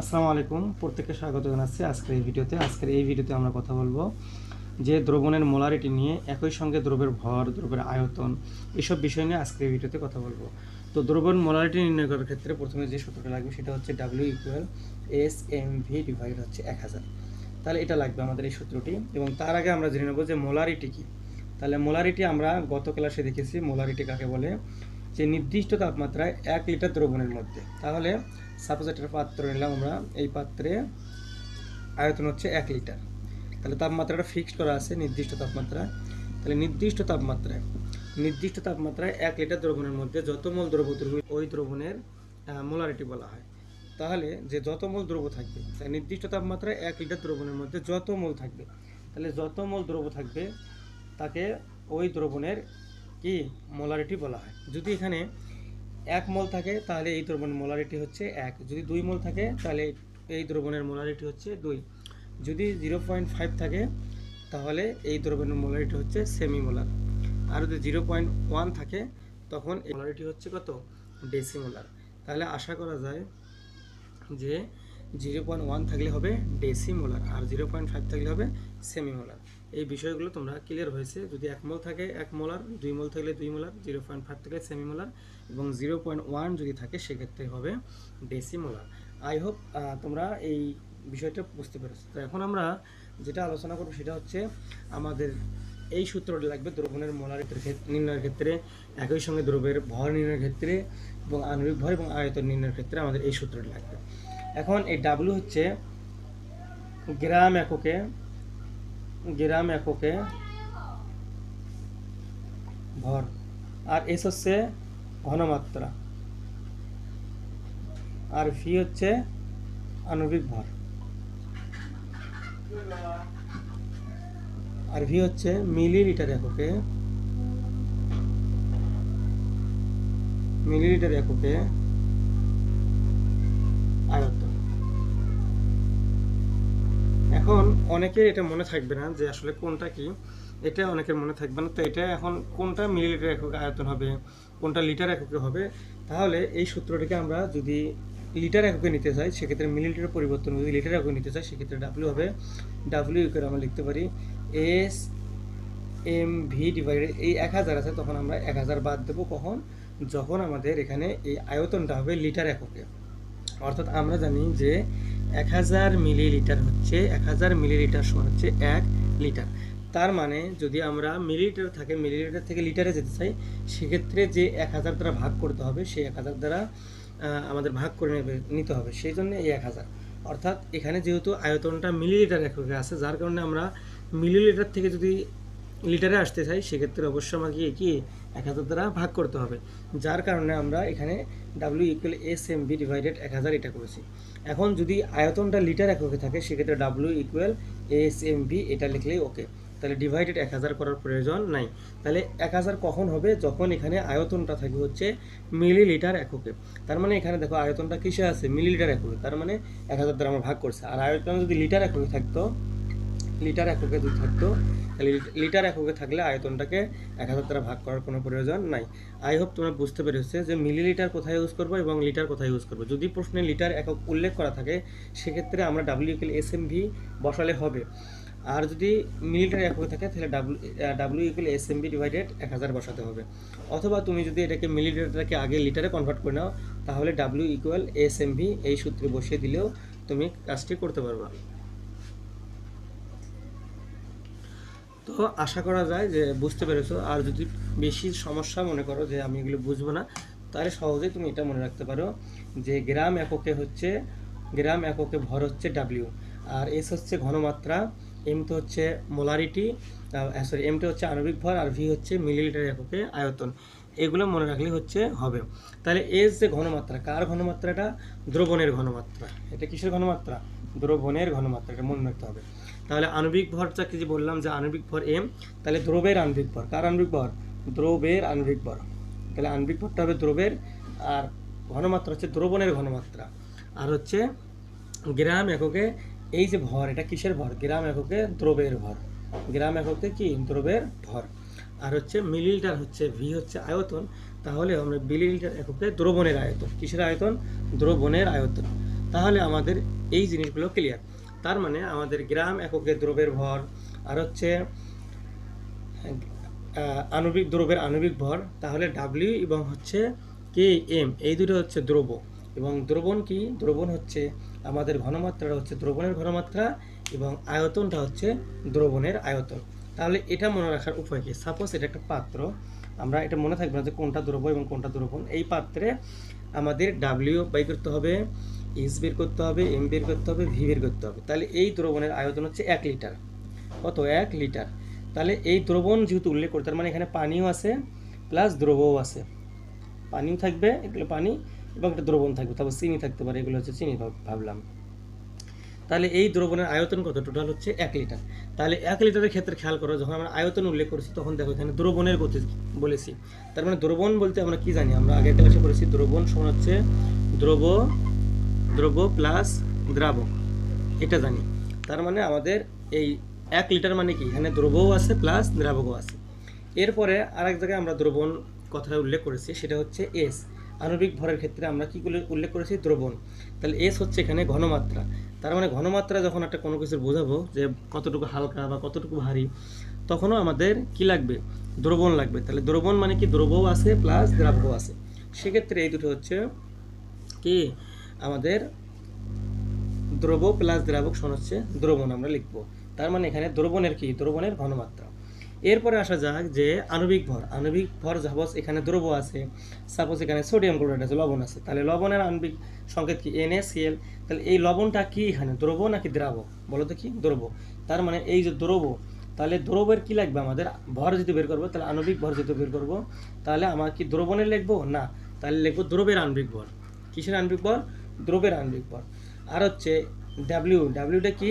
আসসালামু আলাইকুম। প্রত্যেককে স্বাগত জানাচ্ছি আজকের এই ভিডিওতে। আজকের এই ভিডিওতে আমরা কথা বলব যে দ্রবণের মোলারিটি নিয়ে একই সঙ্গে দ্রবের ভর, দ্রবের আয়তন এসব বিষয় নিয়ে আজকের এই ভিডিওতে কথা বলব। তো দ্রবণ মোলারিটি নির্ণয় করার ক্ষেত্রে প্রথমে যে সূত্রটা লাগবে সেটা হচ্ছে W equal S M V divide হচ্ছে এক হাজার। তাহলে এটা লাগবে আমাদের এই সূত্রটি। এবং তার আগে আমরা জেনে নেব যে মোলারিটি কী। তাহলে মোলারিটি আমরা গত ক্লাসে দেখেছি। মোলারিটি কাকে বলে? যে নির্দিষ্ট তাপমাত্রায় এক লিটার দ্রবণের মধ্যে। তাহলে সাপোজ একটা পাত্র নিলাম আমরা। এই পাত্রে আয়তন হচ্ছে এক লিটার। তাহলে তাপমাত্রাটা ফিক্সড করা আছে, নির্দিষ্ট তাপমাত্রায় তাহলে নির্দিষ্ট তাপমাত্রায় নির্দিষ্ট তাপমাত্রায় এক লিটার দ্রবণের মধ্যে যত মোল দ্রব্য ওই দ্রবণের মোলারিটি বলা হয়। তাহলে যে যত মোল দ্রব্য থাকবে তাই নির্দিষ্ট তাপমাত্রায় এক লিটার দ্রবণের মধ্যে যত মোল থাকবে, তাহলে যত মোল দ্রব্য থাকবে, তাকে ওই দ্রবণের কি? মোলারিটি বলা হয়। যদি এখানে এক মোল থাকে, তাহলে এই দ্রবণের মোলারিটি হচ্ছে এক। যদি দুই মোল থাকে, তাহলে এই দ্রবণের মোলারিটি হচ্ছে দুই। যদি জিরো পয়েন্ট ফাইভ থাকে, তাহলে এই দ্রবণের মোলারিটি হচ্ছে সেমি মোলার আর যদি জিরো পয়েন্ট ওয়ান থাকে, তখন মোলারিটি হচ্ছে কত? ডেসিমোলার। তাহলে আশা করা যায় যে জিরো পয়েন্ট ওয়ান থাকলে হবে ডেসিমোলার আর জিরো পয়েন্ট ফাইভ থাকলে হবে সেমিমোলার। এই বিষয়গুলো তোমরা ক্লিয়ার হয়েছে। যদি এক মোল থাকে, এক মোলার, দুই মোল থাকলে দুই মোলার, জিরো পয়েন্ট ফাইভ থাকলে সেমিমোলার। এবং জিরো পয়েন্ট ওয়ান যদি থাকে, সেক্ষেত্রে হবে ডেসিমোলার আই হোপ তোমরা এই বিষয়টা বুঝতে পেরেছ। তো এখন আমরা যেটা আলোচনা করব সেটা হচ্ছে আমাদের এই সূত্রটি লাগবে দ্রবণের ক্ষেত্রে নির্ণয়ের ক্ষেত্রে, একই সঙ্গে দ্রবের ভর নির্ণয়ের ক্ষেত্রে এবং আণবিক ভর এবং আয়তন নির্ণয়ের ক্ষেত্রে আমাদের এই সূত্রটি লাগবে। এখন এই ডাব্লু হচ্ছে গ্রাম এককে গ্রাম এককে ভর। আর এস হচ্ছে ঘনমাত্রা। আর ভি হচ্ছে আণবিক ভর। আর ভি হচ্ছে মিলিলিটার এককে। মিলিলিটার এককে আয়তন এখন অনেকের এটা মনে থাকবে না যে আসলে কোনটা কি। এটা অনেকের মনে থাকবে না। তো এটা এখন কোনটা মিলিলিটার একক আয়তন হবে, কোনটা লিটার এককে হবে, তাহলে এই সূত্রটিকে আমরা যদি লিটার এককে নিতে চাই, সেক্ষেত্রে মিলিলিটার পরিবর্তন যদি লিটার এককে নিতে চাই, সেক্ষেত্রে ডাব্লিউ হবে ডাব্লিউ করে আমরা লিখতে পারি এস এম ভি ডিভাইডেড এই এক হাজার আছে, তখন আমরা এক হাজার বাদ দেবো। কখন? যখন আমাদের এখানে এই আয়তনটা হবে লিটার এককে। অর্থাৎ আমরা জানি যে এক হাজার মিলিলিটার হচ্ছে, এক হাজার মিলিলিটার সমান হচ্ছে এক লিটার তার মানে যদি আমরা মিলিলিটার থাকে, মিলিলিটার থেকে লিটারে যেতে চাই, সেক্ষেত্রে যে এক হাজার দ্বারা ভাগ করতে হবে, সেই এক হাজার দ্বারা আমাদের ভাগ করে নেবে, নিতে হবে। সেই জন্য এই এক হাজার। অর্থাৎ এখানে যেহেতু আয়তনটা মিলিলিটার এককে আছে, যার কারণে আমরা মিলিলিটার থেকে যদি লিটারে আসতে চাই, সেক্ষেত্রে অবশ্য আমাকে কি এক হাজার দ্বারা ভাগ করতে হবে। যার কারণে আমরা এখানে W equal S M B divided এক হাজার এটা করেছি। এখন যদি আয়তনটা লিটার এককে থাকে, সেক্ষেত্রে W equal S M B এটা লিখলেই ওকে তাহলে ডিভাইডেড এক হাজার করার প্রয়োজন নাই। তাহলে এক হাজার কখন হবে? যখন এখানে আয়তনটা থাকে হচ্ছে মিলিলিটার এককে। তার মানে এখানে দেখো আয়তনটা কিসে আছে? মিলিলিটার এককে। তার মানে এক হাজার দ্বারা আমরা ভাগ করছে। আর আয়তন যদি লিটার এককে থাকতো, লিটার এককে যদি থাকতো, তাহলে লিটার এককে থাকলে আয়তনটাকে এক হাজার দ্বারা ভাগ করার কোনো প্রয়োজন নাই। আই হোপ তোমরা বুঝতে পেরেছে যে মিলিলিটার কোথায় ইউজ করব এবং লিটার কোথায় ইউজ করব। যদি প্রশ্নে লিটার একক উল্লেখ করা থাকে, সেক্ষেত্রে আমরা W equal S M V বসালে হবে। আর যদি মিলিটার এককে থাকে, তাহলে W W equal S M B divided এক হাজার বসাতে হবে। অথবা তুমি যদি এটাকে মিলিটারটাকে আগে লিটারে কনভার্ট করে নাও, তাহলে W equal S M V এই সূত্রে বসিয়ে দিলেও তুমি কাজটি করতে পারবা। তো আশা করা যায় যে বুঝতে পেরেছ। আর যদি বেশি সমস্যা মনে করো যে আমি এগুলো বুঝব না, তাহলে সহজেই তুমি এটা মনে রাখতে পারো যে গ্রাম এককে হচ্ছে, গ্রাম এককে ভর হচ্ছে ডাব্লিউ আর এস হচ্ছে ঘনমাত্রা। এম তো হচ্ছে মোলারিটি সরি এমটা হচ্ছে আণবিক ভর আর ভি হচ্ছে মিলিলিটার এককে আয়তন। এগুলো মনে রাখলে হচ্ছে হবে। তাহলে এস যে ঘনমাত্রা, কার ঘনমাত্রাটা দ্রবণের ঘনমাত্রা। এটা কিসের ঘনমাত্রা? দ্রবণের ঘনমাত্রা, এটা মনে রাখতে হবে। তাহলে আণবিক ভরটা কি যে বললাম, যে আণবিক ভর এম তাহলে দ্রবের আণবিক ভর। কার আণবিক ভর? দ্রবের আণবিক ভর। তাহলে আণবিক ভরটা হবে দ্রবের, আর ঘনমাত্রা হচ্ছে দ্রবণের ঘনমাত্রা। আর হচ্ছে গ্রাম এককে এই যে ভর, এটা কিসের ভর? গ্রাম এককে দ্রবের ভর। গ্রাম এককে কি? দ্রবের ভর। আর হচ্ছে মিলিলিটার হচ্ছে ভি হচ্ছে আয়তন। তাহলে আমরা মিলিলিটার এককে দ্রবণের আয়তন। কিসের আয়তন? দ্রবণের আয়তন। তাহলে আমাদের এই জিনিসগুলো ক্লিয়ার তার মানে আমাদের গ্রাম এককে দ্রব্যের ভর, আর হচ্ছে আণবিক দ্রব্যের আণবিক ভর, তাহলে ডাব্লিউ এবং হচ্ছে কে এম এই দুটো হচ্ছে দ্রব্য। এবং দ্রবণ কি? দ্রবণ হচ্ছে আমাদের ঘনমাত্রাটা হচ্ছে দ্রবণের ঘনমাত্রা এবং আয়তনটা হচ্ছে দ্রবণের আয়তন। তাহলে এটা মনে রাখার উপায় কি? সাপোজ এটা একটা পাত্র, আমরা এটা মনে থাকবে না যে কোনটা দ্রব্য এবং কোনটা দ্রবণ। এই পাত্রে আমাদের ডাব্লিউ বাই করতে হবে এস বের করতে হবে এম বের করতে হবে ভি বের করতে হবে। তাহলে এই দ্রবণের আয়তন হচ্ছে এক লিটার। কত? এক লিটার। তাহলে এই দ্রবণ যেহেতু উল্লেখ করে তার মানে এখানে পানিও আছে প্লাস দ্রবও আছে। পানিও থাকবে এগুলো পানি এবং একটা দ্রবণ থাকবে, তারপর চিনি থাকতে পারে, এগুলো হচ্ছে চিনি ভাবলাম। তাহলে এই দ্রবণের আয়তন কত? টোটাল হচ্ছে এক লিটার তাহলে এক লিটারের ক্ষেত্রে খেয়াল করো, যখন আমরা আয়তন উল্লেখ করেছি, তখন দেখো এখানে দ্রবণের গতি বলেছি। তার মানে দ্রবণ বলতে আমরা কি জানি? আমরা আগের ক্লাসে করেছি দ্রবণ সমান হচ্ছে দ্রব দ্রব প্লাস দ্রাবক। এটা জানি। তার মানে আমাদের এই এক লিটার মানে কি? এখানে দ্রবও আছে প্লাস দ্রাবকও আছে। এরপরে আরেক জায়গায় আমরা দ্রবণ কথাটা উল্লেখ করেছি, সেটা হচ্ছে এস আণবিক ভরের ক্ষেত্রে আমরা কি উল্লেখ করেছি? দ্রবণ। তাহলে এস হচ্ছে এখানে ঘনমাত্রা। তার মানে ঘনমাত্রা যখন একটা কোনো কিছু বোঝাবো যে কতটুকু হালকা বা কতটুকু ভারী, তখনও আমাদের কি লাগবে? দ্রবণ লাগবে। তাহলে দ্রবণ মানে কি? দ্রবও আছে প্লাস দ্রাবকও আছে। সেক্ষেত্রে এই দুটো হচ্ছে কি? আমাদের দ্রব প্লাস দ্রাবক সমান হচ্ছে দ্রবণ আমরা লিখব। তার মানে এখানে দ্রবণের কি? দ্রবণের ঘনমাত্রা। এরপরে আসা যাক যে আণবিক ভর। আণবিক ভর সাপোজ এখানে দ্রব আছে। সাপোজ এখানে সোডিয়াম ক্লোরাইড আছে, লবণ আছে। তাহলে লবণের আণবিক সংকেত কি? NaCl তাহলে এই লবণটা কি এখানে, দ্রব নাকি দ্রাবক বলো তো কি দ্রব। তার মানে এই যে দ্রব, তাহলে দ্রবের কি লাগবে আমাদের? ভর যদি বের করব, তাহলে আণবিক ভর যদি বের করব, তাহলে আমার কি দ্রবণের লিখব? না। তাহলে লিখব দ্রবের আণবিক ভর। কিসের আণবিক ভর? দ্রবের আণবিক ভর। আর হচ্ছে ডাব্লিউ ডাব্লিউটা কি?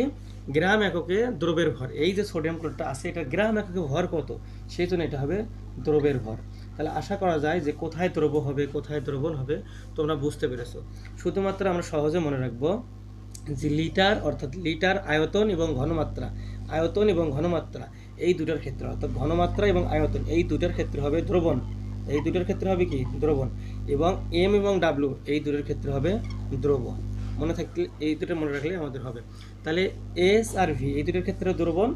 গ্রাম এককে দ্রবের ভর। এই যে সোডিয়াম ক্লোরাইডটা আছে, এটা গ্রাম এককে ভর কত? সেই জন্য এটা হবে দ্রবের ভর। তাহলে আশা করা যায় যে কোথায় দ্রব হবে, কোথায় দ্রবণ হবে, তোমরা বুঝতে পেরেছ। শুধুমাত্র আমরা সহজে মনে রাখব যে লিটার, অর্থাৎ লিটার আয়তন এবং ঘনমাত্রা, আয়তন এবং ঘনমাত্রা, এই দুটার ক্ষেত্রে, অর্থাৎ ঘনমাত্রা এবং আয়তন, এই দুটার ক্ষেত্রে হবে দ্রবণ। এই দুটার ক্ষেত্রে হবে কি? দ্রবণ। এবং এম এবং ডাব্লু এই দুটার ক্ষেত্রে হবে দ্রব মনে থাকলে, এই দুটো মনে রাখলে আমাদের হবে। তাহলে এস আর ভি এই দুটোর ক্ষেত্রে দ্রবণ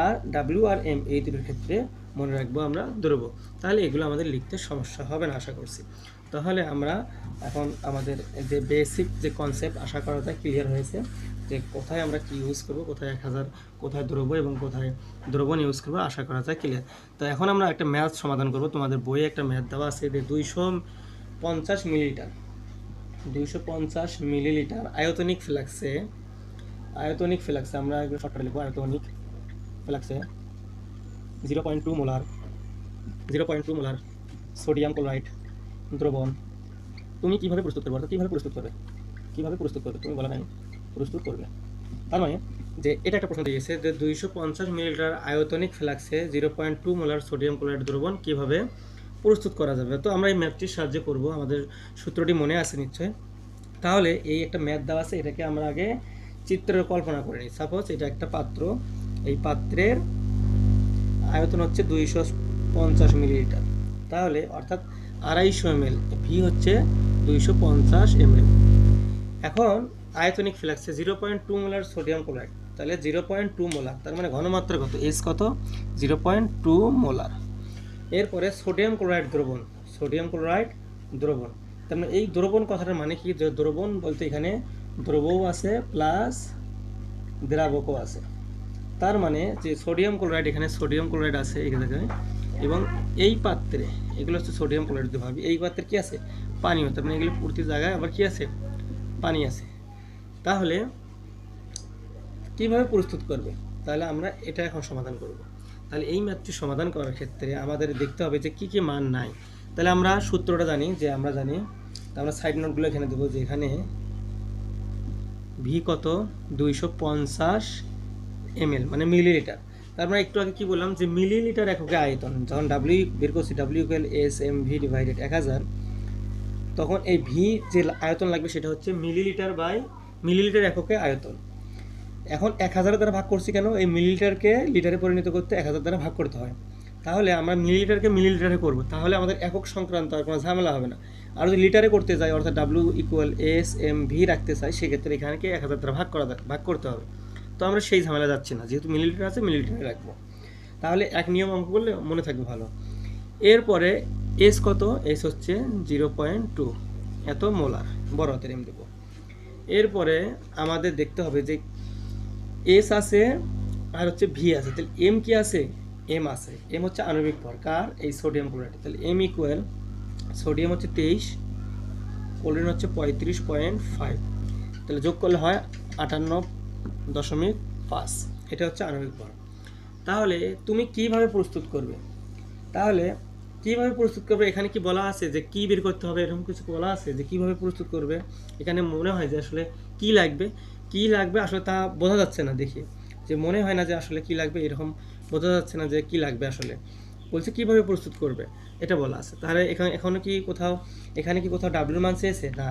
আর ডাব্লিউ আর এম এই দুটোর ক্ষেত্রে মনে রাখব আমরা দ্রব তাহলে এগুলো আমাদের লিখতে সমস্যা হবে না, আশা করছি। তাহলে আমরা এখন আমাদের যে বেসিক যে কনসেপ্ট আশা করা যায় ক্লিয়ার হয়েছে যে কোথায় আমরা কি ইউজ করব, কোথায় এক হাজার, কোথায় দ্রব্য এবং কোথায় দ্রবণ ইউজ করব, আশা করা যায় ক্লিয়ার তো এখন আমরা একটা ম্যাথ সমাধান করব। তোমাদের বইয়ে একটা ম্যাথ দেওয়া আছে যে দুইশো পঞ্চাশ মিলিলিটার দুইশো পঞ্চাশ মিলিলিটার আয়তনিক ফ্লাক্সে আয়তনিক ফ্লাক্সে, আমরা একটু শর্টকাট লিখব আয়তনিক ফ্লাক্সে zero point two molar zero point two molar sodium chloride দ্রবণ। তুমি কীভাবে প্রস্তুত করবে? অর্থাৎ কীভাবে প্রস্তুত করবে? কীভাবে প্রস্তুত করবে? তুমি বলা নাই প্রস্তুত করবে। তার মানে যে এটা একটা প্রশ্ন দিয়েছে যে দুইশো পঞ্চাশ মিলিলিটার আয়তনিক ফ্লাক্সে zero point two molar sodium chloride দ্রবণ কীভাবে প্রস্তুত করা যাবে? তো আমরা এই ম্যাথটির সাহায্যে করব। আমাদের সূত্রটি মনে আছে নিশ্চয়। তাহলে এই একটা ম্যাথ দেওয়া আছে, এটাকে আমরা আগে চিত্রের কল্পনা করে নিই। সাপোজ এটা একটা পাত্র, এই পাত্রের আয়তন হচ্ছে দুইশো পঞ্চাশ মিলিলিটার। তাহলে অর্থাৎ আড়াইশো এম ভি হচ্ছে দুইশো পঞ্চাশ এম এখন আয়তনিক ফ্ল্যাক্সে zero point two molar sodium chloride, তাহলে জিরো পয়েন্ট টু মোলার, তার মানে ঘনমাত্রা কত? এস কত? Zero point two molar. এরপরে সোডিয়াম ক্লোরাইড দ্রবণ, সোডিয়াম ক্লোরাইড দ্রবণ। তার মানে এই দ্রবণ কথাটার মানে কি? দ্রবণ বলতে এখানে দ্রবও আছে প্লাস দ্রাবকও আছে। তার মানে যে সোডিয়াম ক্লোরাইড এখানে সোডিয়াম ক্লোরাইড আছে জায়গায় এবং এই পাত্রে, এগুলো হচ্ছে সোডিয়াম ক্লোরাইড যদি ভাবি। এই পাত্রে কি আছে? পানিও তার মানে এগুলো প্রতি জায়গায় আবার কি আছে? পানি আছে। তাহলে কীভাবে প্রস্তুত করবে? তাহলে আমরা এটা এখন সমাধান করব। তাহলে এই ম্যাথটি সমাধান করার ক্ষেত্রে আমাদের দেখতে হবে যে কি কি মান নাই। তাহলে আমরা সূত্রটা জানি, যে আমরা জানি, আমরা সাইড নোটগুলো এখানে দেবো যে এখানে ভি কত? দুইশো পঞ্চাশ এমএল মানে মিলিলিটার তার মানে একটু আগে কি বললাম যে মিলিলিটার এককে আয়তন, যখন ডাব্লিউ বের করছি W L S M V divided এক হাজার, তখন এই ভি যে আয়তন লাগবে সেটা হচ্ছে মিলিলিটার বাই মিলিলিটার এককে আয়তন। এখন এক হাজারের দ্বারা ভাগ করছি কেন? এই মিলিলিটারকে লিটারে পরিণত করতে এক হাজার দ্বারা ভাগ করতে হয়। তাহলে আমরা মিলিলিটারকে মিলিলিটারে করব। তাহলে আমাদের একক সংক্রান্ত আর কোনো ঝামেলা হবে না। আর যদি লিটারে করতে যাই, অর্থাৎ W equal S M V রাখতে চাই, সেক্ষেত্রে এখানে এক হাজার দ্বারা ভাগ করা ভাগ করতে হবে। তো আমরা সেই ঝামেলা যাচ্ছি না, যেহেতু মিলিলিটার আছে, মিলিলিটারে রাখব। তাহলে এক নিয়ম অঙ্ক করলে মনে থাকবে ভালো। এরপরে এস কত? এস হচ্ছে জিরো পয়েন্ট টু। এত মোলার, বড় হাতের এম দেবো। এরপরে আমাদের দেখতে হবে যে এস আছে আর হচ্ছে ভি আছে। তাহলে এম কি আছে? এম আছে। এম হচ্ছে আণবিক ভর। কার? এই সোডিয়াম ক্লোরাইড তাহলে এম ইকুয়াল সোডিয়াম হচ্ছে তেইশ ক্লোরিন হচ্ছে পঁয়ত্রিশ পয়েন্ট ফাইভ তাহলে যোগ করলে হয় আটান্ন দশমিক পাঁচ। এটা হচ্ছে আণবিক ভর। তাহলে তুমি কীভাবে প্রস্তুত করবে? তাহলে কীভাবে প্রস্তুত করবে? এখানে কি বলা আছে যে কি বের করতে হবে? এরকম কিছু বলা আছে যে কীভাবে প্রস্তুত করবে? এখানে মনে হয় যে আসলে কি লাগবে? কি লাগবে আসলে তা বোঝা যাচ্ছে না দেখে। যে মনে হয় না যে আসলে কি লাগবে এরকম বোঝা যাচ্ছে না যে কি লাগবে আসলে। বলছে, কীভাবে প্রস্তুত করবে? এটা বলা আছে। তাহলে এখানে, এখনও কি কোথাও, এখানে কি কোথাও ডাব্লিউর মান চেয়েছে? না,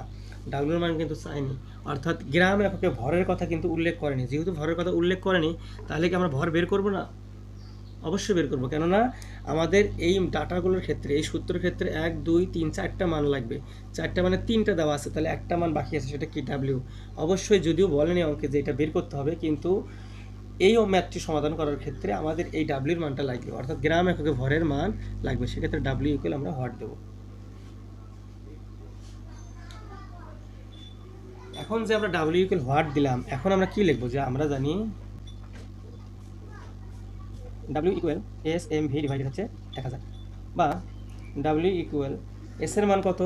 ডাব্লিউর মান কিন্তু চাইনি অর্থাৎ গ্রাম এককে ভরের কথা কিন্তু উল্লেখ করেনি। যেহেতু ভরের কথা উল্লেখ করেনি, তাহলে কি আমরা ভর বের করব না? অবশ্যই বের করব। কেননা, আমাদের এই ডাটাগুলোর ক্ষেত্রে, এই সূত্রের ক্ষেত্রে এক, দুই, তিন, চারটা মান লাগবে। চারটা মানে তিনটা দেওয়া আছে। তাহলে একটা মান বাকি আছে, সেটা কি ডাব্লিউ? অবশ্যই যদিও বলেনি অঙ্কে যে এটা বের করতে হবে, কিন্তু এই ম্যাথটি সমাধান করার ক্ষেত্রে আমাদের এই ডাব্লিউর মানটা লাগবে। অর্থাৎ গ্রাম এককে ভরের মান লাগবে, সেক্ষেত্রে ডাব্লিউ ইকুয়াল আমরা হট দেবো। এখন যে আমরা ডাব্লিউ ইকুয়াল হোয়াট দিলাম, এখন আমরা কি লিখব? যে আমরা জানি W equal S M V divided হচ্ছে এক হাজার। বা ডাব্লিউ ইকুয়াল এস এর মান কত?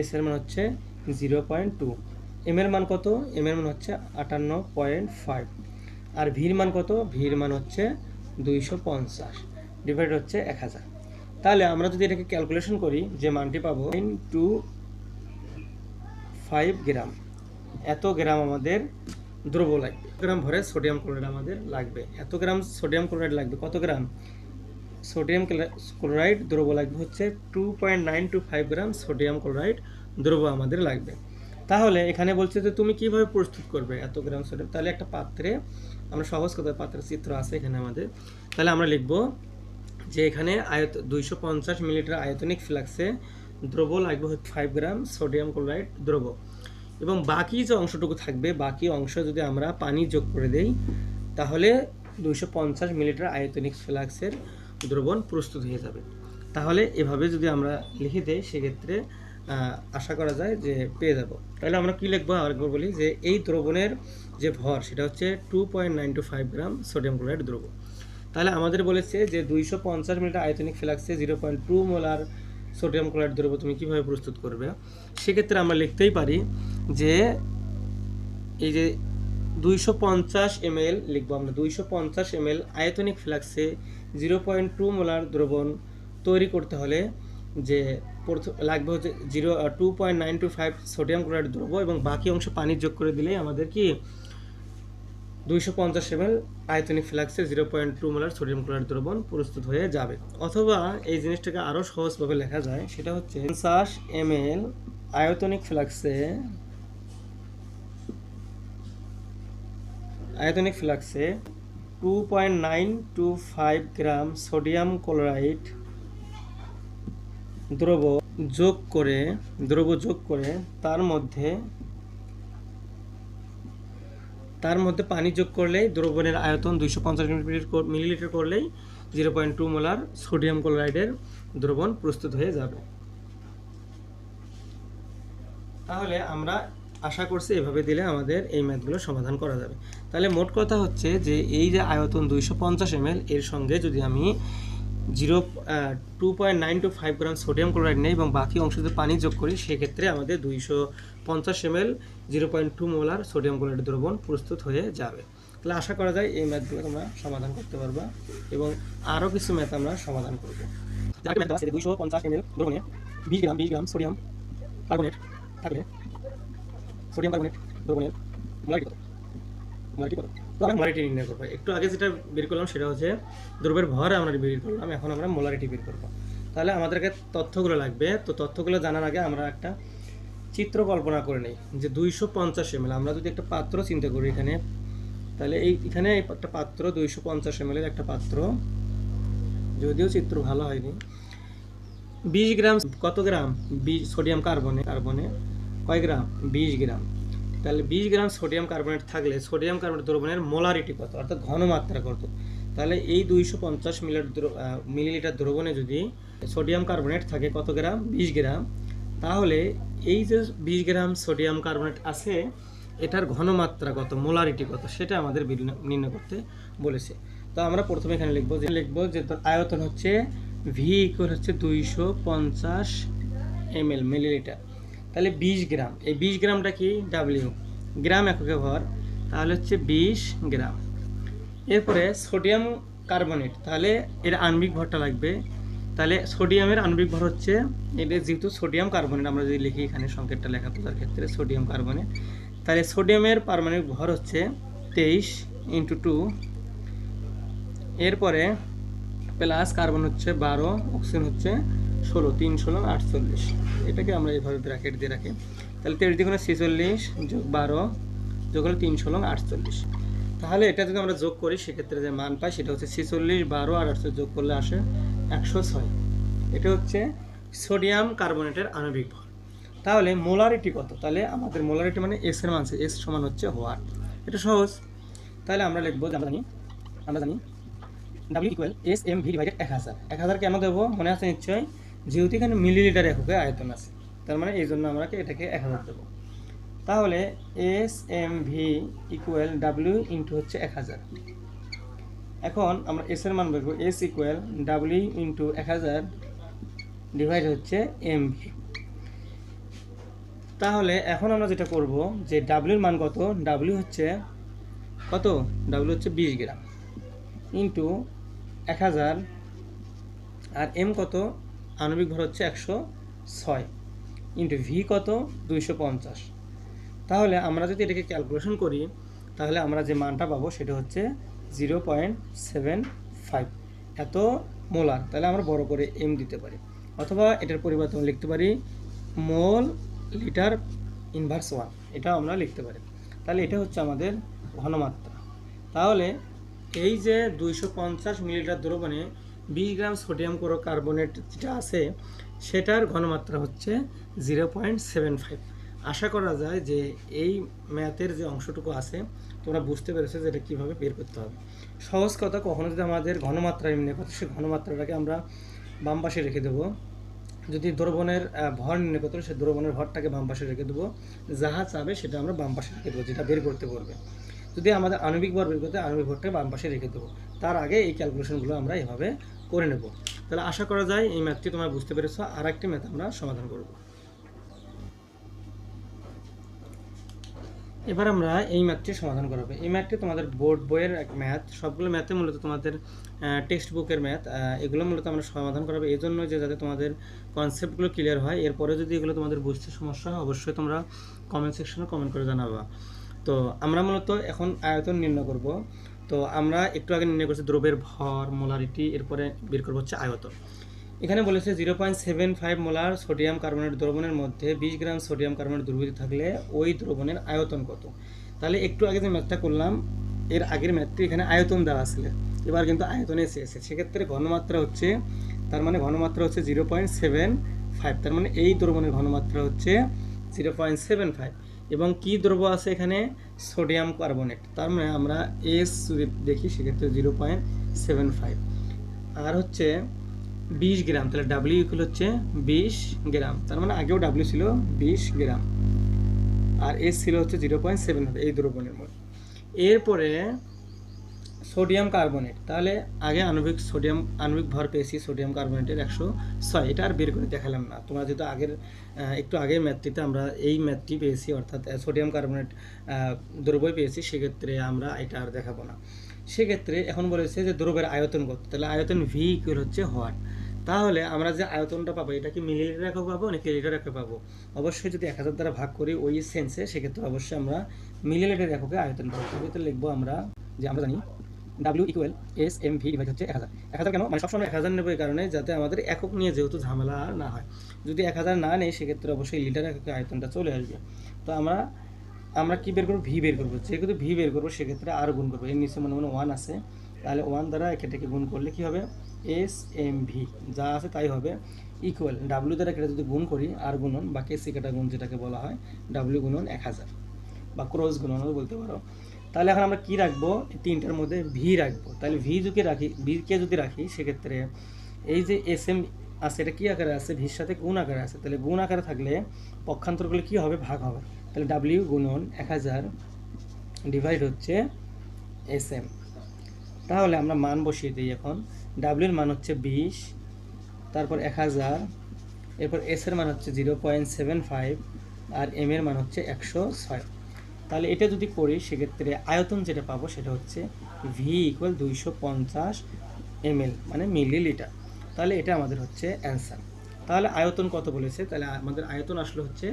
এস এর মান হচ্ছে জিরো পয়েন্ট টু এম এর মান কত? এম এর মান হচ্ছে আটান্ন পয়েন্ট ফাইভ আর ভির মান কত? ভির মান হচ্ছে দুইশো পঞ্চাশ ডিভাইড হচ্ছে এক হাজার। তাহলে আমরা যদি এটাকে ক্যালকুলেশন করি, যে মানটি পাবো টু ফাইভ গ্রাম। এত গ্রাম আমাদের দ্রব্য লাগবে। গ্রাম ভরে সোডিয়াম ক্লোরাইড আমাদের লাগবে। এত গ্রাম সোডিয়াম ক্লোরাইড লাগবে। কত গ্রাম? সোডিয়াম ক্লোরাইড দ্রব্য লাগবে হচ্ছে two point nine two five gram sodium chloride দ্রব্য আমাদের লাগবে। তাহলে এখানে বলছে যে তুমি কীভাবে প্রস্তুত করবে এত গ্রাম সোডিয়াম? তাহলে একটা পাত্রে আমরা সহজ কথা পাত্রের চিত্র আছে এখানে আমাদের। তাহলে আমরা লিখব যে এখানে আয়ত দুইশো পঞ্চাশ আয়তনিক ফ্লাক্সে দ্রব্য লাগবে ফাইভ গ্রাম সোডিয়াম ক্লোরাইড দ্রব্য এবং বাকি যে অংশটুকু থাকবে, বাকি অংশ যদি আমরা পানি যোগ করে দেই, তাহলে দুইশো পঞ্চাশ আয়তনিক ফ্লাক্সের দ্রবণ প্রস্তুত হয়ে যাবে। তাহলে এভাবে যদি আমরা লিখে দেই, সেক্ষেত্রে আশা করা যায় যে পেয়ে যাব। তাহলে আমরা কী লিখব? আরেকবার বলি যে এই দ্রবণের যে ভর, সেটা হচ্ছে two point nine two five gram sodium chloride দ্রব্য তাহলে আমাদের বলেছে যে দুইশো পঞ্চাশ মিলিটার আয়তনিক ফ্লাক্সে zero point two molar sodium chloride দ্রব্য তুমি কীভাবে প্রস্তুত করবে? সেক্ষেত্রে আমরা লিখতেই পারি যে এই যে দুইশো পঞ্চাশ এমএল লিখব আমরা, দুইশো পঞ্চাশ এমএল আয়তনিক ফ্লাক্সে জিরো পয়েন্ট টু মোলার দ্রবণ তৈরি করতে হলে যে লাগবে হচ্ছে zero two point nine two five sodium chloride দ্রব্য এবং বাকি অংশ পানি যোগ করে দিলেই আমাদের কি দুইশো পঞ্চাশ এমএল আয়তনিক ফ্লাক্সে zero point two molar sodium chloride দ্রবণ প্রস্তুত হয়ে যাবে। অথবা এই জিনিসটাকে আরও সহজভাবে লেখা যায়, সেটা হচ্ছে পঞ্চাশ এমএল আয়তনিক ফ্লাক্সে আয়তনিক ফ্লাক্সে two point nine two five gram sodium chloride দ্রব যোগ করে, দ্রব যোগ করে তার মধ্যে তার মধ্যে পানি যোগ করলেই দ্রবণের আয়তন দুইশো পঞ্চাশ মিলিলিটার করলেই zero point two molar sodium ক্লোরাইডের দ্রবণ প্রস্তুত হয়ে যাবে। তাহলে আমরা আশা করছি এভাবে দিলে আমাদের এই ম্যাথগুলো সমাধান করা যাবে। তাহলে মোট কথা হচ্ছে যে এই যে আয়তন দুইশো পঞ্চাশ এর সঙ্গে যদি আমি zero two point nine two five gram sodium chloride নেই এবং বাকি অংশ যদি পানি যোগ করি, সেক্ষেত্রে আমাদের দুইশো পঞ্চাশ M L zero point two molar sodium chloride দ্রবণ প্রস্তুত হয়ে যাবে। তাহলে আশা করা যায় এই ম্যাথগুলো তোমরা সমাধান করতে পারবা এবং আরও কিছু ম্যাথ আমরা সমাধান করব। দুইশো পঞ্চাশ এম এল দ্রবণে বিশ গ্রাম বিশ গ্রাম সোডিয়াম কার্বনেট থাকলে সোডিয়াম কার্বনেট দ্রবণের মোলারিটি কত? কত? মোলারিটি নির্ণয় করব। একটু আগে যেটা বের করলাম সেটা হচ্ছে দ্রব্যের ভর আমরা বের করলাম, এখন আমরা মোলারিটি বের করব। তাহলে আমাদেরকে তথ্যগুলো লাগবে, তো তথ্যগুলো জানার আগে আমরা একটা চিত্র কল্পনা করে নিই, যে দুইশো পঞ্চাশ এম আমরা যদি একটা পাত্র চিন্তা করি এখানে, তাহলে এই এখানে একটা পাত্র দুইশো পঞ্চাশ এম একটা পাত্র, যদিও চিত্র ভালো হয়নি। বিশ গ্রাম, কত গ্রাম? বিশ সোডিয়াম কার্বনে কার্বনে কয় গ্রাম? বিশ গ্রাম। তাহলে বিশ গ্রাম সোডিয়াম কার্বনেট থাকলে সোডিয়াম কার্বনেট দ্রবণের মোলারিটি কত? অর্থাৎ ঘনমাত্রা কত? তাহলে এই দুইশো পঞ্চাশ মিলিলিটার মিলিলিটার দ্রবণে যদি সোডিয়াম কার্বনেট থাকে কত গ্রাম? বিশ গ্রাম। তাহলে এই যে বিশ গ্রাম সোডিয়াম কার্বনেট আছে, এটার ঘনমাত্রা কত, মোলারিটি কত, সেটা আমাদের নির্ণয় করতে বলেছে। তো আমরা প্রথমে এখানে লিখব যে লিখব যে আয়তন হচ্ছে ভি ইকুয়াল হচ্ছে দুইশো পঞ্চাশ এম এল মিলিলিটার। তাহলে বিশ গ্রাম। এই বিশ গ্রামটা কি? ডাব্লিউ গ্রাম এককে ভর, তাহলে হচ্ছে বিশ গ্রাম। এরপরে সোডিয়াম কার্বনেট, তাহলে এর আণবিক ভরটা লাগবে। তাহলে সোডিয়ামের আণবিক ভর হচ্ছে, এটা যেহেতু সোডিয়াম কার্বনেট, আমরা যদি লিখি এখানে সংকেতটা লেখা বোঝার ক্ষেত্রে, সোডিয়াম কার্বনেট, তাহলে সোডিয়ামের পারমাণবিক ভর হচ্ছে তেইশ ইন্টু টু এরপরে প্লাস কার্বন হচ্ছে বারো অক্সিজেন হচ্ছে ষোলো, তিন, ষোলো, আটচল্লিশ। এটাকে আমরা এইভাবে ব্র্যাকেট দিয়ে রাখি। তাহলে তেইশ দ্বিগুণে ছেচল্লিশ যোগ বারো যোগ হলো তিন, ষোলো, আটচল্লিশ। তাহলে এটা যদি আমরা যোগ করি, সেক্ষেত্রে যে মান পাই সেটা হচ্ছে ছেচল্লিশ, বারো আর আটশো যোগ করলে আসে একশো ছয়। এটা হচ্ছে সোডিয়াম কার্বনেটের আণবিক ভর তাহলে মোলারিটি কত? তাহলে আমাদের মোলারিটি মানে এস এর মান এস সমান হচ্ছে হোয়াট এটা সহজ। তাহলে আমরা লিখব আমরা জানি আমরা জানি W equal S M V divided এক হাজার। এক হাজার কেন দেবো, মনে আছে নিশ্চয়ই? যেহেতু এখানে মিলিলিটার এককে আয়তন আছে, তার মানে এই জন্য আমরা এটাকে এক হাজার দেবো। তাহলে S M V equal W into হচ্ছে এক হাজার। এখন আমরা এস এর মান বলব এস ইকুয়াল ডাব্লিউ ইন্টু এক হাজার ডিভাইড হচ্ছে এম ভি তাহলে এখন আমরা যেটা করব, যে ডাব্লিউর মান কত? ডাব্লিউ হচ্ছে কত? ডাব্লিউ হচ্ছে বিশ গ্রাম। ইন্টু এক হাজার আর এম কত? আণবিক ভর হচ্ছে একশো ছয় ইন্টু ভি কত? দুইশো পঞ্চাশ। তাহলে আমরা যদি এটাকে ক্যালকুলেশন করি, তাহলে আমরা যে মানটা পাবো সেটা হচ্ছে জিরো পয়েন্ট সেভেন ফাইভ এত মোলার, তাহলে আমরা বড় করে এম দিতে পারি। অথবা এটার পরিবর্তে আমরা লিখতে পারি মোল লিটার ইনভার্স ওয়ান এটাও আমরা লিখতে পারি। তাহলে এটা হচ্ছে আমাদের ঘনমাত্রা। তাহলে এই যে দুইশো পঞ্চাশ মিলিলিটার দ্রবণে গ্রাম সোডিয়াম ক্লোরো কার্বনেট যেটা আছে, সেটার ঘনমাত্রা হচ্ছে জিরো পয়েন্ট সেভেন ফাইভ। আশা করা যায় যে এই ম্যাথের যে অংশটুকু আছে, তোমরা বুঝতে পেরেছ যে এটা কীভাবে বের করতে হবে। সহজ কথা, কখনো যদি আমাদের ঘনমাত্রা নির্ণয় করতে সেই ঘনমাত্রাটাকে আমরা বাম পাশে রেখে দেবো। যদি দ্রবণের ভর নির্ণয় করতে সেই দ্রবণের ভরটাকে বাম পাশে রেখে দেবো। যাহা চাবে, সেটা আমরা বাম পাশে রেখে দেবো, যেটা বের করতে বলবে। যদি আমাদের আণবিক ভর বের করতে আণবিক ভরটাকে বাম পাশে রেখে দেবো। তার আগে এই ক্যালকুলেশনগুলো আমরা এভাবে করে নেব। তাহলে আশা করা যায় এই ম্যাথটি তোমরা বুঝতে পেরেছ। আর একটি ম্যাথ আমরা সমাধান করব। এবার আমরা এই ম্যাথটি সমাধান করব। এই ম্যাথটি তোমাদের বোর্ড বইয়ের এক ম্যাথ। সবগুলো ম্যাথে মূলত তোমাদের টেক্সট বুকের ম্যাথ। এগুলো মূলত আমরা সমাধান করাবো। এই জন্য যে যাতে তোমাদের কনসেপ্টগুলো ক্লিয়ার হয়, এরপরে যদি এগুলো তোমাদের বুঝতে সমস্যা হয়, অবশ্যই তোমরা কমেন্ট সেকশনে কমেন্ট করে জানাবা। তো আমরা মূলত এখন আয়তন নির্ণয় করব। তো আমরা একটু আগে নির্ণয় করছি দ্রব্যের ভর মোলারিটি এরপরে বের করব হচ্ছে আয়তন। এখানে বলেছে zero point seven five molar sodium carbonate দ্রবণের মধ্যে বিশ গ্রাম সোডিয়াম কার্বনেট দ্রবীভূত থাকলে ওই দ্রবণের আয়তন কত? তাহলে একটু আগে যে ম্যাথটা করলাম, এর আগের ম্যাথটি এখানে আয়তন দেওয়া ছিল এবার কিন্তু আয়তনে এসে এসেছে। সেক্ষেত্রে ঘনমাত্রা হচ্ছে, তার মানে ঘনমাত্রা হচ্ছে জিরো পয়েন্ট সেভেন ফাইভ, তার মানে এই দ্রবণের ঘনমাত্রা হচ্ছে জিরো পয়েন্ট সেভেন ফাইভ। এবং কি দ্রব্য আছে এখানে? Sodium carbonate. তার মানে আমরা এস যদি দেখি, সেক্ষেত্রে জিরো পয়েন্ট সেভেন ফাইভ আর হচ্ছে বিশ গ্রাম, তাহলে ডাব্লিউ ইকুয়াল হচ্ছে বিশ গ্রাম। তার মানে আগেও ডাব্লিউ ছিল বিশ গ্রাম। আর এস ছিল হচ্ছে জিরো পয়েন্ট সেভেন এই দ্রবণের মধ্যে এরপরে সোডিয়াম কার্বনেট। তাহলে আগে আণবিক সোডিয়াম, আণবিক ভর পেয়েছি সোডিয়াম কার্বনেটের একশো ছয়। এটা আর বের করে দেখালাম না। তোমরা যেহেতু আগের একটু আগের ম্যাথটিতে আমরা এই ম্যাথটি পেয়েছি, অর্থাৎ সোডিয়াম কার্বনেট দ্রব্যই পেয়েছি, সেক্ষেত্রে আমরা এটা আর দেখাবো না। সেক্ষেত্রে এখন বলেছে যে দ্রব্যের আয়তন কত? তাহলে আয়তন ভি ইকুয়াল হচ্ছে হোয়াট তাহলে আমরা যে আয়তনটা পাবো, এটা কি মিলিলিটার একক পাবো নাকি লিটার একক পাবো? অবশ্যই যদি এক হাজার দ্বারা ভাগ করি ওই সেন্সে সেক্ষেত্রে অবশ্যই আমরা মিলিলিটার এককে আয়তন পাবো তো লিখব আমরা যে আমরা জানি W equal S M V divide হচ্ছে এক হাজার। এক হাজার কেন? মানে সবসময় এক হাজার নেব এই কারণে যাতে আমাদের একক নিয়ে যেহেতু ঝামেলা না হয়। যদি এক হাজার না নেই, সেক্ষেত্রে অবশ্যই লিটার এককে আয়তনটা চলে আসবে। তো আমরা আমরা কী বের করব? ভি বের করব। যেহেতু ভি বের করব, সেক্ষেত্রে আর গুণ করব। এর নিচে মনে মনে ওয়ান আছে। তাহলে ওয়ান দ্বারা এটাকে গুণ করলে কী হবে? এস এম ভি যা আছে তাই হবে ইকুয়াল ডাব্লিউ দ্বারা এটা যদি গুণ করি আর গুণন, বা কেসি কাটা গুণ যেটাকে বলা হয় ডাব্লিউ গুণন এক হাজার। বা ক্রস গুণনও বলতে পারো। তাহলে এখন আমরা কি রাখব? তিনটার মধ্যে ভি রাখব। তাহলে ভি যদি রাখি ভিকে যদি রাখি, সেক্ষেত্রে এই যে এস এম আছে, এটা কী আকারে আছে? ভির সাথে গুণ আকারে আছে। তাহলে গুণ আকারে থাকলে পক্ষান্তরগুলো কী হবে? ভাগ হবে। তাহলে ডাব্লিউ গুণন এক হাজার ডিভাইড হচ্ছে এস এম তাহলে আমরা মান বসিয়ে দিই এখন। ডাব্লিউর মান হচ্ছে বিশ, তারপর এক হাজার, এরপর এস এর মান হচ্ছে জিরো পয়েন্ট সেভেন ফাইভ আর এম এর মান হচ্ছে একশো ছয়। তাহলে এটা যদি করি, সেক্ষেত্রে আয়তন যেটা পাবো সেটা হচ্ছে ভি ইকুয়াল দুইশো পঞ্চাশ এমএল মানে মিলিলিটার তাহলে এটা আমাদের হচ্ছে অ্যান্সার তাহলে আয়তন কত বলেছে? তাহলে আমাদের আয়তন আসলে হচ্ছে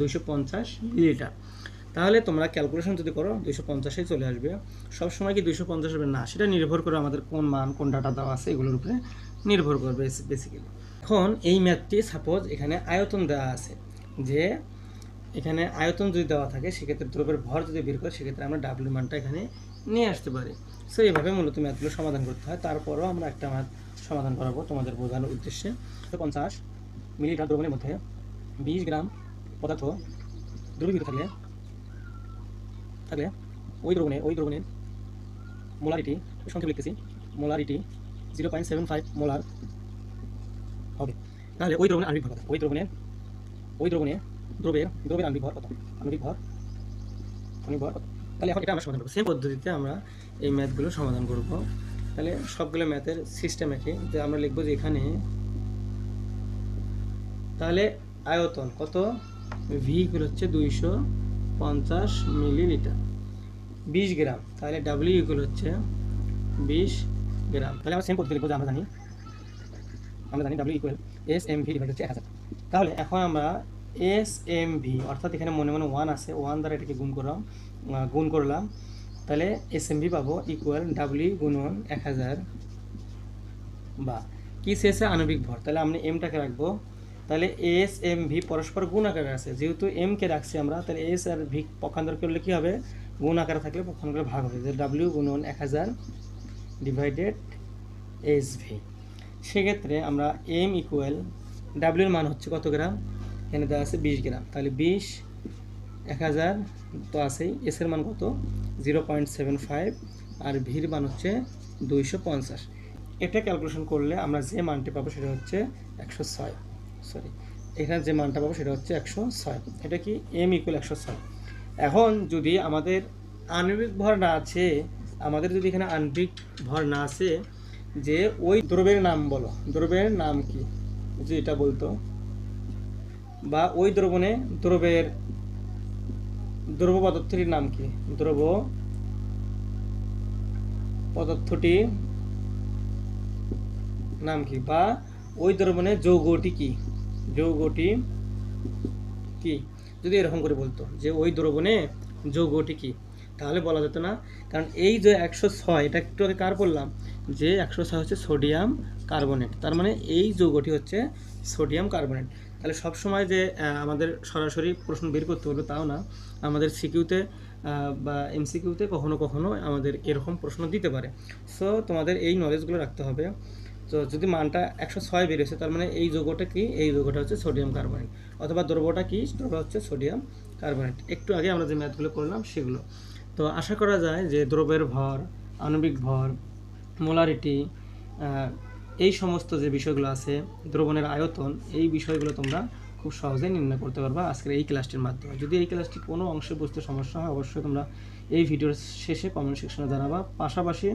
দুইশো পঞ্চাশ মিলিলিটার তাহলে তোমরা ক্যালকুলেশন যদি করো, দুইশো পঞ্চাশে চলে আসবে। সব সময় কি দুইশো পঞ্চাশ হবে? না, সেটা নির্ভর করে আমাদের কোন মান, কোন ডাটা দেওয়া আছে, এগুলোর উপরে নির্ভর করবে বেসিক্যালি এখন এই ম্যাথটি সাপোজ এখানে আয়তন দেওয়া আছে যে এখানে আয়তন যদি দেওয়া থাকে, সেক্ষেত্রে দ্রব্যের ভর যদি বের করে, সেক্ষেত্রে আমরা ডাব্লিউ মানটা এখানে নিয়ে আসতে পারি। সো এইভাবে মূলত ম্যাথগুলো সমাধান করতে হয়। তারপরও আমরা একটা ম্যাথ সমাধান করাবো তোমাদের বোঝানোর উদ্দেশ্যে। পঞ্চাশ মিলিলিটার দ্রবণের মধ্যে বিশ গ্রাম পদার্থ দ্রবীভূত থাকলে থাকলে ওই দ্রবণে, ওই দ্রবণের মোলারিটি সংক্ষেপ লিখতেছি molarity zero point seven five molar হবে। তাহলে ওই ভর কত ওই দ্রবণের, ওই দ্রবণে দ্রবের দ্রবের আণবিক ভর কত? আণবিক ভর? আণবিক ভর কত? তাহলে এখন এটা আমরা সমাধান করব। সেই পদ্ধতিতে আমরা এই ম্যাথগুলো সমাধান করব। তাহলে সবগুলো ম্যাথের সিস্টেম একই। যে আমরা লিখব যে এখানে তাহলে আয়তন কত? ভি ইকুয়াল হচ্ছে দুইশো পঞ্চাশ মিলিলিটার। বিশ গ্রাম। তাহলে ডাব্লিউ ইকুয়াল হচ্ছে বিশ গ্রাম। তাহলে আমরা সেম পদ্ধতি লিখব যে আমরা জানি আমরা জানি W equal S M V divide হচ্ছে এক হাজার। তাহলে এখন আমরা এস এম ভি অর্থাৎ এখানে মনে মনে ওয়ান আছে ওয়ান দ্বারা এটাকে গুণ করলাম গুণ করলাম, তাহলে এস এম ভি পাবো ইকুয়াল ডাব্লিউ গুণন এক হাজার বা। কি শেষে আণবিক ভর। তাহলে আমরা এমটাকে রাখব। তাহলে এস এম ভি পরস্পর গুণ আকারে আছে। যেহেতু এম কে রাখছি আমরা, তাহলে এস আর ভি পক্ষান্তর করলে কি হবে? গুণ আকারে থাকলে পক্ষান্তরে ভাগ হবে। যে ডাব্লিউ গুণন এক হাজার ডিভাইডেড এস ভি সেক্ষেত্রে আমরা এম ইকুয়াল ডাব্লিউর মান হচ্ছে কত গ্রাম? এখানে দেওয়া আছে বিশ গ্রাম। তাহলে বিশ, এক হাজার তো আছেই। এসের মান কত? Zero point seven five. আর ভির মান হচ্ছে দুইশো পঞ্চাশ। এটা ক্যালকুলেশন করলে আমরা যে মানটি পাবো সেটা হচ্ছে একশো ছয়। সরি এখানে যে মানটা পাবো সেটা হচ্ছে একশো ছয়। এটা কি এম ইকুয়াল একশো ছয়? এখন যদি আমাদের আণবিক ভর না আছে, আমাদের যদি এখানে আণবিক ভর না আছে, যে ওই দ্রব্যের নাম বলো। দ্রব্যের নাম কি? যে এটা বলতো। বা ওই দ্রবণে দ্রবের দ্রব পদার্থটির নাম কি? দ্রব পদার্থটি নাম কি? বা ওই দ্রবণে যৌগটি কি? যৌগটি কি? যদি এরকম করে বলতো যে ওই দ্রবণে যৌগটি কি? তাহলে বলা যেত না। কারণ এই যে একশো ছয়, এটা একটু আগে কার বললাম? যে একশো ছয় হচ্ছে সোডিয়াম কার্বনেট। তার মানে এই যৌগটি হচ্ছে সোডিয়াম কার্বনেট। তাহলে সব সময় যে আমাদের সরাসরি প্রশ্ন বের করতে বলবে তাও না। আমাদের সিকিউতে বা এমসিকিউতে কখনো কখনো আমাদের এরকম প্রশ্ন দিতে পারে। সো তোমাদের এই নলেজগুলো রাখতে হবে। তো যদি মানটা একশো ছয় বেরিয়েছে তার মানে এই যৌগটা কি? এই যৌগটা হচ্ছে সোডিয়াম কার্বনেট অথবা দ্রব্যটা কি? দ্রব্য হচ্ছে সোডিয়াম কার্বনেট একটু আগে আমরা যে ম্যাথগুলো করলাম, সেগুলো। তো আশা করা যায় যে, দ্রব্যের ভর, আণবিক ভর মোলারিটি এই সমস্ত যে বিষয়গুলো আছে, দ্রবণের আয়তন, এই বিষয়গুলো তোমরা খুব সহজেই নির্ণয় করতে পারবা আজকের এই ক্লাসটির মাধ্যমে। যদি এই ক্লাসটি কোনো অংশে বুঝতে সমস্যা হয়, অবশ্যই তোমরা এই ভিডিওর শেষে কমেন্ট সেকশনে জানাবা। পাশাপাশি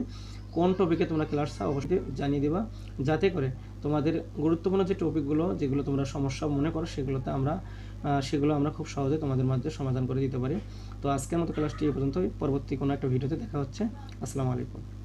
কোন টপিকে তোমরা ক্লাস চাও, অবশ্যই জানিয়ে দেবা। যাতে করে তোমাদের গুরুত্বপূর্ণ যে টপিকগুলো যেগুলো তোমরা সমস্যা মনে করো, সেগুলোতে আমরা সেগুলো আমরা খুব সহজে তোমাদের মাধ্যমে সমাধান করে দিতে পারি। তো আজকের মতো ক্লাসটি এই পর্যন্তই। পরবর্তী কোনো একটা ভিডিওতে দেখা হচ্ছে। আসসালামু আলাইকুম।